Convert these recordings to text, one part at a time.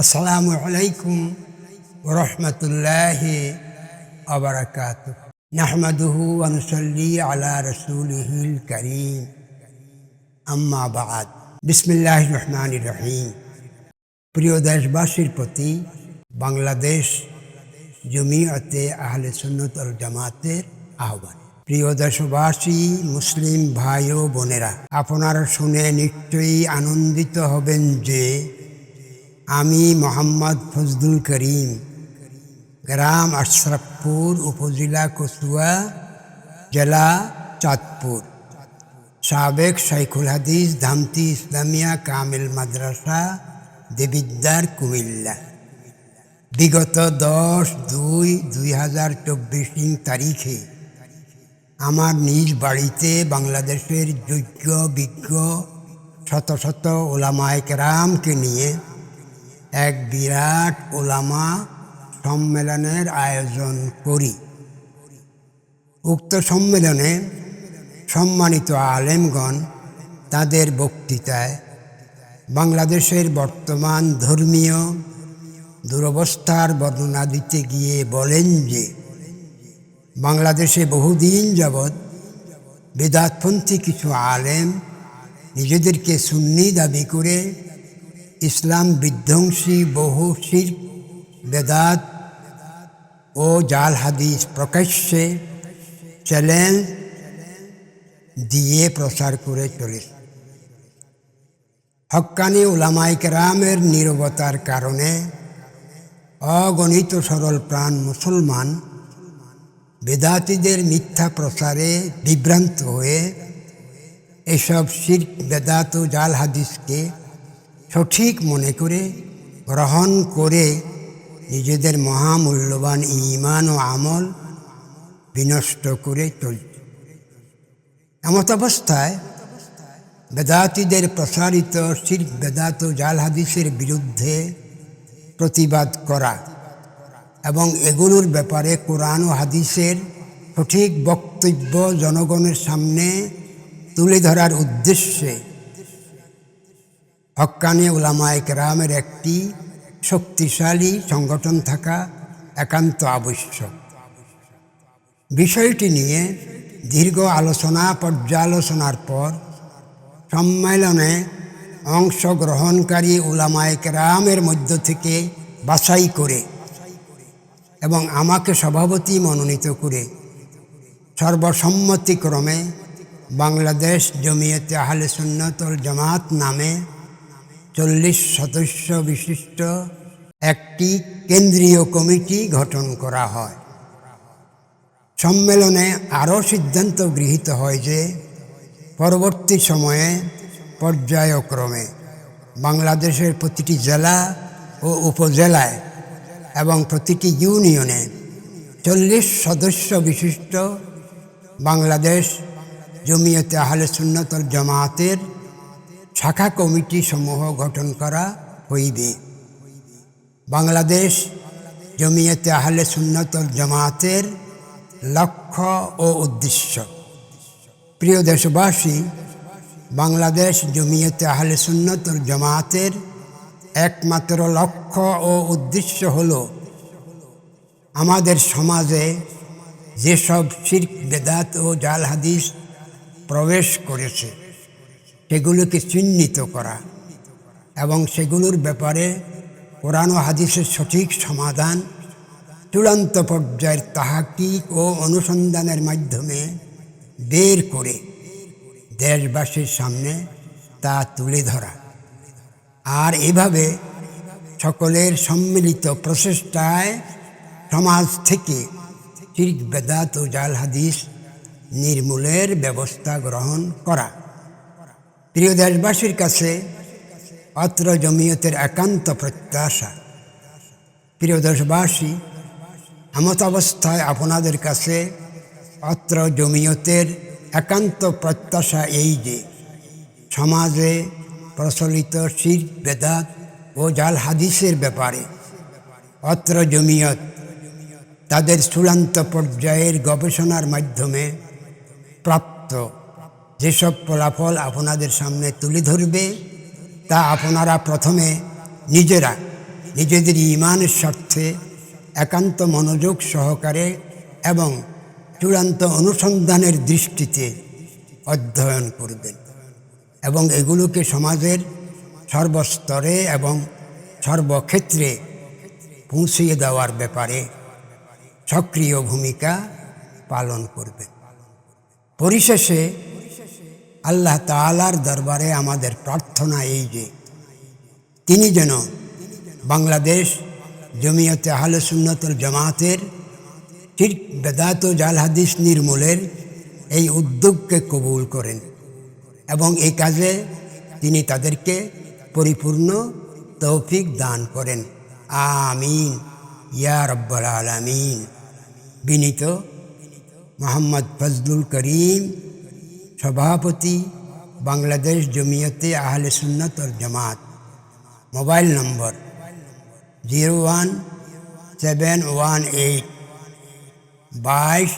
আসসালামু আলাইকুম ওরহমতুল্লাহ আবরাকাত নাহমাদুহু আনসল্লি আলা রসুলহিল করিম। আম্মা বাদ। বিসমিল্লাহ রহমান রহিম। প্রিয় দেশবাসীর প্রতি বাংলাদেশ জমিয়তে আহলে সুন্নত জামাতের আহ্বান। প্রিয় দেশবাসী, মুসলিম ভাই ও বোনেরা, আপনারা শুনে নিশ্চয়ই আনন্দিত হবেন যে আমি মোহাম্মদ ফজলুল করিম, গ্রাম আশরাফপুর উপজেলা কচুয়া, জেলা চাঁদপুর। সাবেক শাইখুল হাদিস ধামতি ইসলামিয়া কামিল মাদ্রাসা দেবিদ্দার কুমিল্লা। বিগত দশ দুই দুই হাজার চব্বিশ তারিখে আমার নিজ বাড়িতে বাংলাদেশের যোগ্য বিজ্ঞ শত শত ওলামায় কেরামকে নিয়ে এক বিরাট ওলামা সম্মেলনের আয়োজন করি। উক্ত সম্মেলনে সম্মানিত আলেমগণ তাদের বক্তৃতায় বাংলাদেশের বর্তমান ধর্মীয় দুরবস্থার বর্ণনা দিতে গিয়ে বলেন যে, বাংলাদেশে বহুদিন যাবৎ বেদাতপন্থী কিছু আলেম নিজেদেরকে সুন্নি দাবি করে ইসলাম বিধ্বংসী বহু শির, বেদাত ও জাল হাদিস প্রকাশ্যে চ্যালেঞ্জ দিয়ে প্রচার করে চলেছে। হক্কানি ওলামাই কেরামের নিরবতার কারণে অগণিত সরল প্রাণ মুসলমান বেদাতিদের মিথ্যা প্রচারে বিভ্রান্ত হয়ে এসব শির, বেদাত ও জাল হাদিসকে সঠিক মনে করে গ্রহণ করে নিজেদের মহামূল্যবান ইমান ও আমল বিনষ্ট করে চলছে এমত অবস্থায় বেদাতিদের প্রসারিত শির বেদাত জাল হাদিসের বিরুদ্ধে প্রতিবাদ করা এবং এগুলোর ব্যাপারে কোরআন ও হাদিসের সঠিক বক্তব্য জনগণের সামনে তুলে ধরার উদ্দেশ্যে হক্কানি উলামায় কেরামের একটি শক্তিশালী সংগঠন থাকা একান্ত আবশ্যক। বিষয়টি নিয়ে দীর্ঘ আলোচনা, পর্যালোচনার পর সম্মেলনে অংশগ্রহণকারী উলামায় কেরামের মধ্য থেকে বাছাই করে এবং আমাকে সভাপতি মনোনীত করে সর্বসম্মতিক্রমে বাংলাদেশ জমিয়তে আহলে সুন্নতল জামাত নামে চল্লিশ সদস্য বিশিষ্ট একটি কেন্দ্রীয় কমিটি গঠন করা হয়। সম্মেলনে আরও সিদ্ধান্ত গৃহীত হয় যে, পরবর্তী সময়ে পর্যায়ক্রমে বাংলাদেশের প্রতিটি জেলা ও উপজেলায় এবং প্রতিটি ইউনিয়নে চল্লিশ সদস্য বিশিষ্ট বাংলাদেশ জমিয়তে আহলে সুন্নতল জামাতের শাখা কমিটি সমূহ গঠন করা হইবে। বাংলাদেশ জমিয়তে আহলে সুন্নতল জামাতের লক্ষ্য ও উদ্দেশ্য। প্রিয় দেশবাসী, বাংলাদেশ জমিয়তে আহলে সুন্নতল জামাতের একমাত্র লক্ষ্য ও উদ্দেশ্য হল আমাদের সমাজে যেসব শির্ক, বেদাত ও জাল হাদিস প্রবেশ করেছে। সেগুলোকে চিহ্নিত করা এবং সেগুলোর ব্যাপারে কোরআন হাদিসের সঠিক সমাধান চূড়ান্ত পর্যায়ের তাহাকিক ও অনুসন্ধানের মাধ্যমে বের করে দেশবাসীর সামনে তা তুলে ধরা। আর এভাবে সকলের সম্মিলিত প্রচেষ্টায় সমাজ থেকে চির বেদাত ও জাল হাদিস নির্মূলের ব্যবস্থা গ্রহণ করা। প্রিয় দেশবাসীর কাছে অত্র জমিয়তের একান্ত প্রত্যাশা। প্রিয় দেশবাসী, এমত অবস্থায় আপনাদের কাছে অত্র জমিয়তের একান্ত প্রত্যাশা এই যে, সমাজে প্রচলিত শির, বেদাত ও জাল হাদিসের ব্যাপারে অত্র জমিয়ত তাদের চূড়ান্ত পর্যায়ের গবেষণার মাধ্যমে প্রাপ্ত যেসব ফলাফল আপনাদের সামনে তুলে ধরবে, তা আপনারা প্রথমে নিজেরা, নিজেদের ইমানের স্বার্থে একান্ত মনোযোগ সহকারে এবং চূড়ান্ত অনুসন্ধানের দৃষ্টিতে অধ্যয়ন করবেন এবং এগুলোকে সমাজের সর্বস্তরে এবং সর্বক্ষেত্রে পৌঁছিয়ে দেওয়ার ব্যাপারে সক্রিয় ভূমিকা পালন করবেন। পরিশেষে আল্লাহ তাআলার দরবারে আমাদের প্রার্থনা এই যে, তিনি যেন বাংলাদেশ জমিয়তে আহলে সুন্নতুল জামাতের ঠিক বেদাত জাল হাদিস নির্মূলের এই উদ্যোগকে কবুল করেন এবং এই কাজে তিনি তাদেরকে পরিপূর্ণ তৌফিক দান করেন। আমিন। ইয়া রব্বাল আলামিন। বিনীত মোহাম্মদ ফজলুল করিম। সভাপতি, Bangladesh Jamiate Ahle Sunnat Jamaat. Mobile number zero one seven one eight বাইশ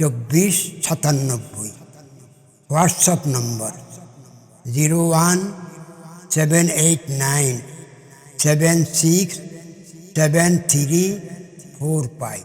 চব্বিশ সাতানব্বই। WhatsApp number zero one seven eight nine seven six seven three four five.